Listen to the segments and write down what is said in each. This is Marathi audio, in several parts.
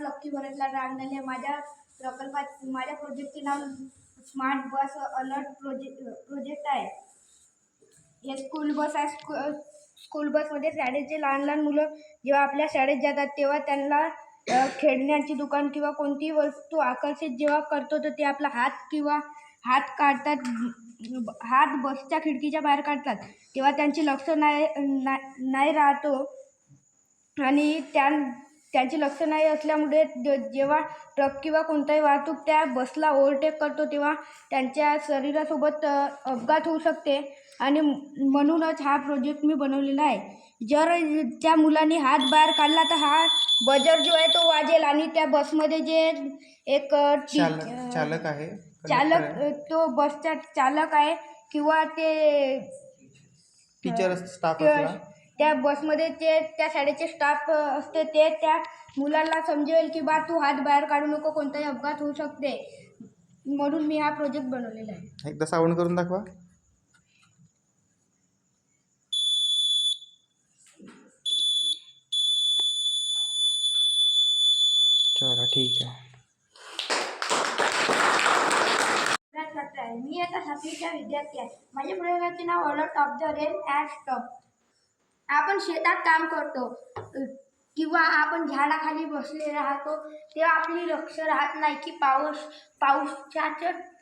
नाव लक्की भरतला आहे. माझ्या प्रकल्पात माझ्या प्रोजेक्टचे नाव smart bus alert project project आहे. हे स्कूल बस आहे. स्कू स्कूल बसमध्ये शाळेचे लहान लहान मुलं जेव्हा आपल्या शाळेत जातात तेव्हा त्यांना खेळण्याची दुकान किंवा कोणतीही वस्तू आकर्षित जेव्हा करतो तर ते आपला हात किंवा हात काढतात हात बसच्या खिडकीच्या बाहेर काढतात. तेव्हा त्यांचे लक्ष नाही ना- नाही राहतो. आणि त्या त्यांचे लक्ष नाही असल्यामुळे जेव्हा ट्रक किंवा कोणताही वाहतूक त्या बसला ओव्हरटेक करतो तेव्हा त्यांच्या शरीरासोबत अपघात होऊ शकते. आणि म्हणूनच हा प्रोजेक्ट मी बनवलेला आहे. जर त्या मुलांनी हात बाहेर काढला तर हा बजर जो आहे तो वाजेल. आणि त्या बसमध्ये जे एक चालक आहे चालक तो बसचा चालक आहे किंवा ते टीचर स्टाफ त्या बसमध्ये ते त्या शाळेचे स्टाफ असते ते त्या मुलांना समजेल की बा तू हात बाहेर काढू नको कोणताही अपघात होऊ शकते. म्हणून मी हा प्रोजेक्ट बनवलेला आहे. एकदा सावण करून दाखवा. चला ठीक आहे. मी आता सातवीच्या विद्यार्थी आहे. माझ्या प्रयोगाचे नाव alert of the rain at stop आपण शेतात काम करतो किंवा आपण झाडाखाली बसले राहतो तेव्हा आपली लक्ष राहत नाही की पाऊस पाऊसच्या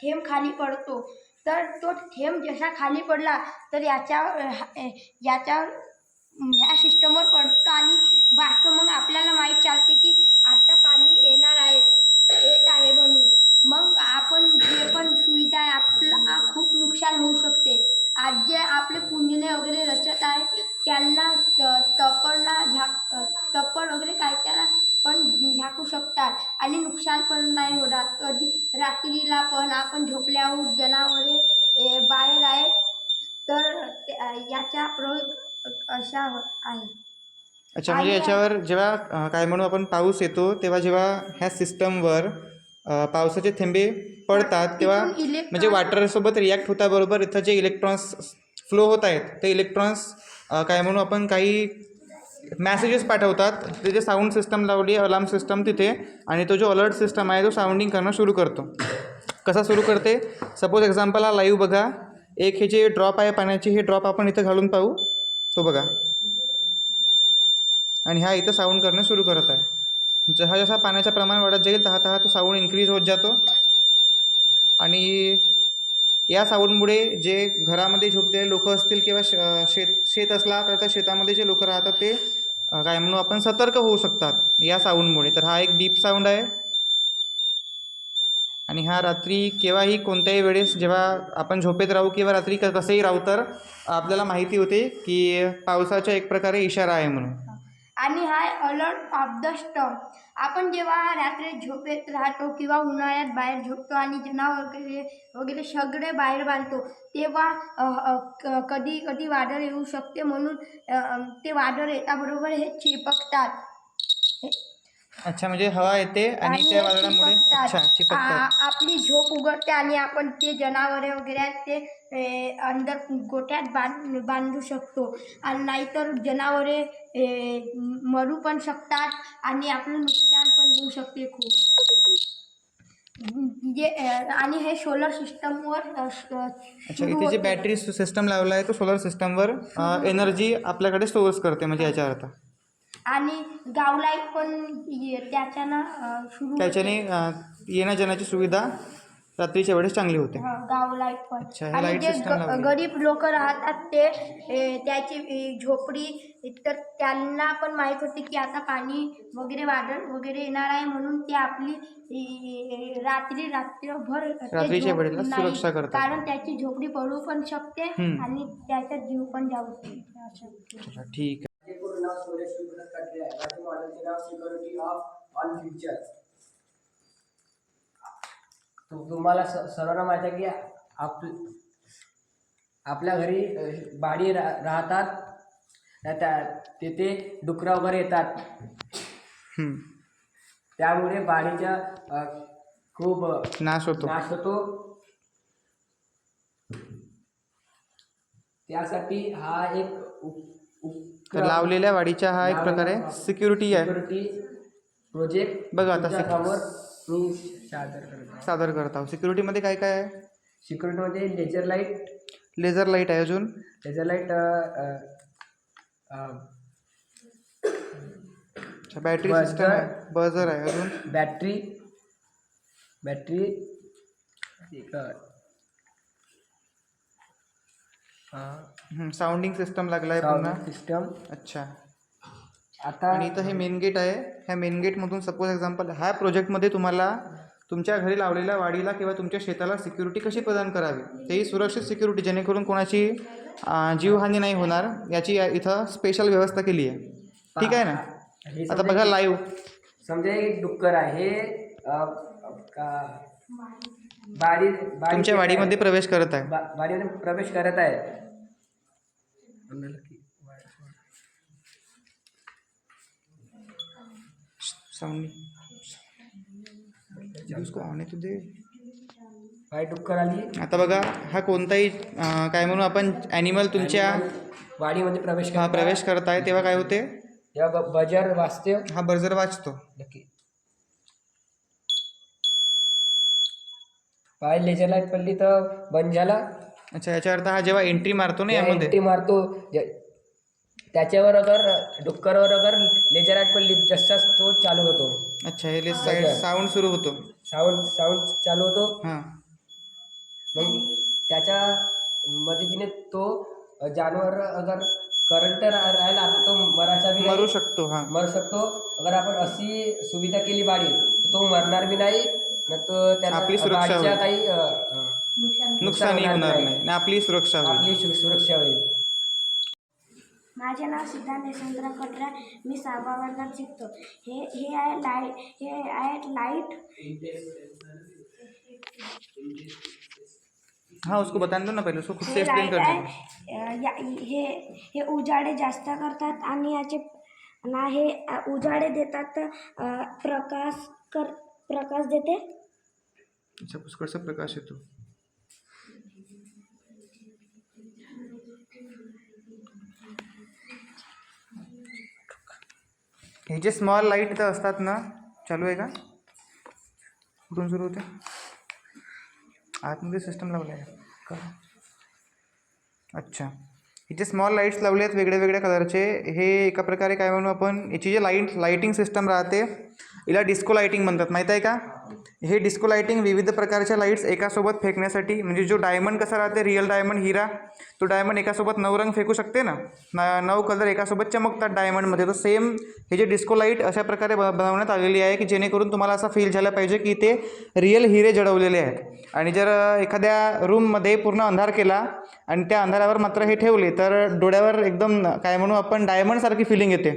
थेंब खाली पडतो. तर तो थेंब जसा खाली पडला तर याच्यावर याच्यावर ह्या सिस्टमवर पडतो आणि वाचतो मग आपल्याला माहीत चालते की आता पाणी येणार आहे येत आहे म्हणून मग आपण जे पण सुविधा आहे आपलं आ- खूप नुकसान होऊ शकते आज जे आपले पुंजने वगैरे रचत आहे त्यांना त- टप्परला झाक टप्पर वगैरे काय त्याला पण झाकू शकतात आणि नुकसान पण नाही होणार कधी रात्रीला पण आपण झोपल्यावर जनावरे बाहेर आहेत तर याचा प्रयोग अशा आहे अच्छा म्हणजे याच्यावर जेव्हा काय म्हणू आपण पाऊस येतो तेव्हा जेव्हा ह्या सिस्टमवर पावसाचे थेंबे पडतात तेव्हा म्हणजे वॉटरसोबत रिॲक्ट होताबरोबर इथं जे इलेक्ट्रॉन्स फ्लो होत आहेत ते इलेक्ट्रॉन्स काय म्हणू आपण काही मॅसेजेस पाठवतात. तिथे साऊंड सिस्टम लावली अलार्म सिस्टम तिथे आणि तो जो अलर्ट सिस्टम आहे तो साऊंडिंग करणं सुरू करतो. कसा सुरू करते? सपोज एक्झाम्पल हा लाईव्ह बघा. एक हे जे ड्रॉप आहे पाण्याची हे ड्रॉप आपण इथं घालून पाहू. तो बघा. आणि हा इथं साऊंड करणं सुरू करत आहे. जसा जसा पाण्याचं प्रमाण वाढत जाईल तहा तहा तो साऊंड इन्क्रीज होत जातो. आणि या साऊंडमुळे जे घरामध्ये झोपलेले लोक असतील किंवा श शेत शेत असला तर त्या शेतामध्ये जे लोक राहतात ते काय म्हणू आपण सतर्क होऊ शकतात या साऊंडमुळे तर हा एक डीप साऊंड आहे. आणि हा रात्री केव्हाही कोणत्याही वेळेस जेव्हा आपण झोपेत राहू किंवा रात्री क कसंही राहू तर आपल्याला माहिती होते की पावसाचा एक प्रकारे इशारा आहे म्हणून. आणि हा अलर्ट ऑफ द स्टॉम आपण जेव्हा रात्री झोपेत राहतो किंवा उन्हाळ्यात बाहेर झोपतो आणि जनावर वगैरे वगैरे सगळे बाहेर बांधतो तेव्हा कधी कधी वादळ येऊ शकते म्हणून ते वादळ येताबरोबर हे चिपकतात. अच्छा म्हणजे हवा येते आणि त्या वादळामुळे आ- आपली झोप उघडते आणि आपण ते जनावरे वगैरे आहेत ते अंदर गोठ्यात बांध बांधू शकतो. आणि नाहीतर जनावरे मरू पण शकतात आणि आपलं नुकसान पण होऊ शकते खूप. जे आणि हे सोलर सिस्टमवर अच्छा इथे जे बॅटरी सिस्टम लावला आहे तो सोलर सिस्टमवर एनर्जी आपल्याकडे स्टोअर्स करते म्हणजे याचा अर्थ. आणि गावलाईट पण ये- त्याच्यानं सुरू. त्याच्याने येण्या जाण्याची सुविधा रात्रीच्या वेळेस चांगली होते हा, गाव लाइट पण हे आणि light जे system ग- लावली. गरीब लोक राहतात ते ए, त्याची ए, झोपडी तर त्यांना पण माहीत होते की आता पाणी वगैरे वादळ वगैरे येणार आहे म्हणून ते आपली ए, रात्री रात्रभर ते रात्रीच्या झोप वेळेला नाही. सुरक्षा करतात. कारण त्याची झोपडी पडू पण शकते हम्म. आणि त्याचा जीव पण जाऊ शकते असं. ठीक आहे माझ्या मॉडेलचे नाव सिक्युरिटी ऑफ ऑन फ्युचर तुम्हाला सर्वांना माहिती आहे की आप आपल्या घरी बाडी रा राहतात त्या- तिथे डुकरं वगैरे येतात. त्यामुळे बाडीचा खूप नाश होतो. नाश होतो. त्यासाठी हा एक उप- लावलेल्या वाडीच्या हा एक प्रकारे सिक्युरिटी आहे. सिक्युरिटी प्रोजेक्ट बघा आता तुमच्या मी सादर करत आहे सादर करत आहोत. सिक्युरिटीमध्ये काय काय आहे? सिक्युरिटीमध्ये लेजर लाईट लेझर लाईट आहे अजून. लेजर लाईट अच्छा बॅटरी Buzzer. सिस्टम आहे. बझर आहे अजून. बॅटरी बॅटरी एक साऊंडिंग सिस्टम लागला आहे पुन्हा. सिस्टम अच्छा. आता आणि इथं हे मेन गेट आहे. ह्या मेन गेटमधून सपोज एक्झाम्पल ह्या प्रोजेक्टमध्ये तुम्हाला तुमच्या घरी लावलेल्या वाडीला किंवा तुमच्या शेताला सिक्युरिटी कशी प्रदान करावी? तेही सुरक्षित सिक्युरिटी जेणेकरून कोणाची जीवहानी नाही होणार याची इथं स्पेशल व्यवस्था केली आहे. ठीक आहे ना? आता बघा लाईव्ह समजा एक डुक्कर आहे तुमच्या वाडीमध्ये प्रवेश करत आहे. वाडीमध्ये प्रवेश करत आहे. साऊंड उसको आने तो दे। बाई डुक्कर आली आता बघा हा कोणताही अं, काय म्हणू आपण ॲनिमल तुमच्या वाडीमध्ये प्रवेश हा प्रवेश करत आहे तेव्हा काय होते? तेव्हा ब- बजर वाजते. हा बर्जर वाचतो नक्की. बाहेर लेजर लाइट पडली तर बंद झाला. अच्छा याच्या अर्थ हा जेव्हा एंट्री मारतो ना यामध्ये? एंट्री मारतो ज- त्याच्यावर अगर डुक्करवर अगर लेजर लाइट पडली जसाच तो चालू होतो. अच्छा हे साईड साऊंड सुरू होतो. साऊंड साऊंड चालू होतो. हां. मग त्याच्या मदतीने तो जानवर अगर करंट राहिला तर तो मराचा बी मरू नाही. शकतो हां. मरू शकतो. अगर आपण अशी सुविधा केली बाडी तर तो मरणार बी नाही न तो त्याला आपली सुरक्षा होईल. काही अ, अ, नुकसान होणार नाही. नाही आणि आपली सुरक्षा होईल. आपली सु- सुरक्षा होईल. माझे नाव सिद्धांत यशवंतराव कटरा. मी सहावा वर्गात शिकतो. हे हे आहे लाइट हे आहे लाइट. हाँ उसको बताने दो ना पहले उसको खुद से एक्सप्लेन कर दो या हे हे उजाडे जास्त करतात आणि याचे ना हे उजाडे देतात प्रकाश कर प्रकाश देते. अच्छा पुष्कळचा प्रकाश येतो. हे जे स्मॉल लाइट इथं असतात ना. चालू आहे का? कुठून सुरू होते? आतमध्ये सिस्टम लावलं आहे का अच्छा. हे जे स्मॉल लाईट्स लावले आहेत वेगळ्या वेगळ्या कलरचे हे एका प्रकारे काय म्हणू आपण? याची जे लाइट लाईटिंग सिस्टम राहते हिला डिस्को लाईटिंग म्हणतात. माहीत आहे का? हे डिस्को लाईटिंग विविध प्रकारच्या लाईट्स एकासोबत फेकण्यासाठी म्हणजे जो डायमंड कसा राहते रिअल डायमंड हिरा तो डायमंड एकासोबत नऊ रंग फेकू शकते ना? न नऊ कलर एकासोबत चमकतात डायमंडमध्ये तर सेम हे जे डिस्को लाइट अशा प्रकारे ब बनवण्यात आलेली आहे की जेणेकरून तुम्हाला असा फील झाला पाहिजे की ते रिअल हिरे जडवलेले आहेत. आणि जर एखाद्या रूममध्ये पूर्ण अंधार केला आणि त्या अंधारावर मात्र हे ठेवले तर डोळ्यावर एकदम काय म्हणू आपण डायमंडसारखी फिलिंग येते.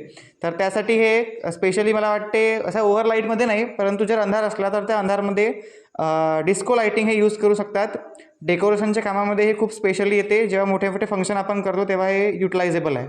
तर त्यासाठी हे स्पेशली मला वाटते असा ओव्हर लाईटमध्ये नाही परंतु जर अंधार असला तर त्या अंधारमध्ये डिस्को लाईटिंग हे यूज करू शकतात. डेकोरेशनच्या कामामध्ये हे खूप स्पेशली येते. जेव्हा मोठे मोठे फंक्शन आपण करतो तेव्हा हे युटिलायझेबल आहे.